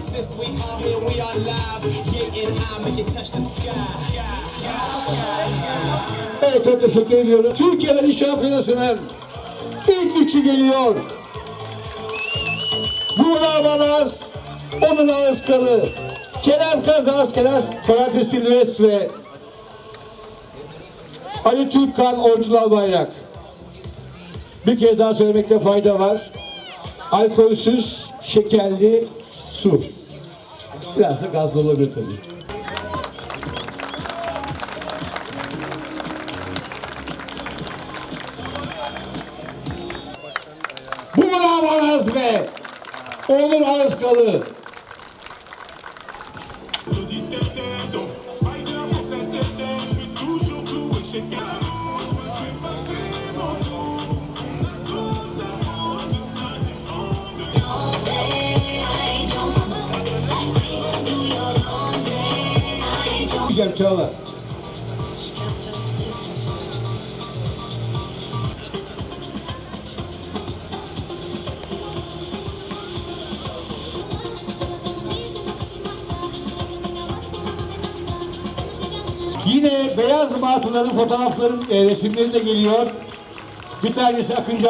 Since we here, we are live. Yeah, and I make it touch the sky. Evet çok teşekkür ediyorum. Türkiye'nin şampiyonasının ilk üçü geliyor. Buğra Balaz, Onur Ağızkalı, Kerem Kazas, Kerem Parantez Silvest ve Ali Türkkan Orçunal Bayrak. Bir kez daha söylemekte fayda var. Alkolsüz, şekerli su. Biraz da gazlı olabilir tabii. Balaz ve Onur Ağızkalı. Diyeceğim Çağla. Yine beyaz martıların fotoğrafların e, resimleri de geliyor. Bir tanesi Akıncı.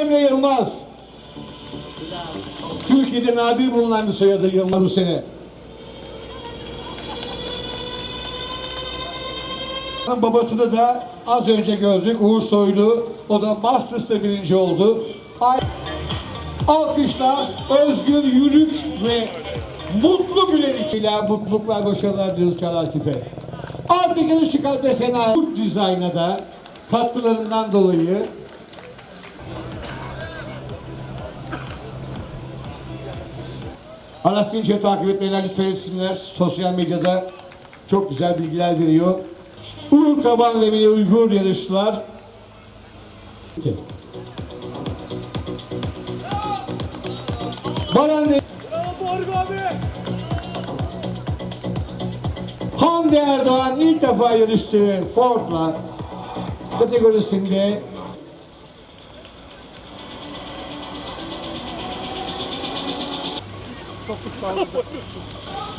Emre Yılmaz. Türkiye'de nadir bulunan bir soyadı Yılmaz bu sene. Babasını da az önce gördük. Uğur Soylu. O da Masters'ta birinci oldu. Alkışlar, özgür yürük ve mutlu gülerik ile mutluluklar, başarılar diliyoruz Çağlar Küpe. Artık Işık Alpe Sena bu dizayna da katkılarından dolayı Aras Dinç'i takip etmeler lütfen etsinler. Sosyal medyada çok güzel bilgiler veriyor. Uğur Kaban ve Mine Uygur yarıştılar. Baran de Hande Erdoğan ilk defa yarıştığı Ford'la kategorisinde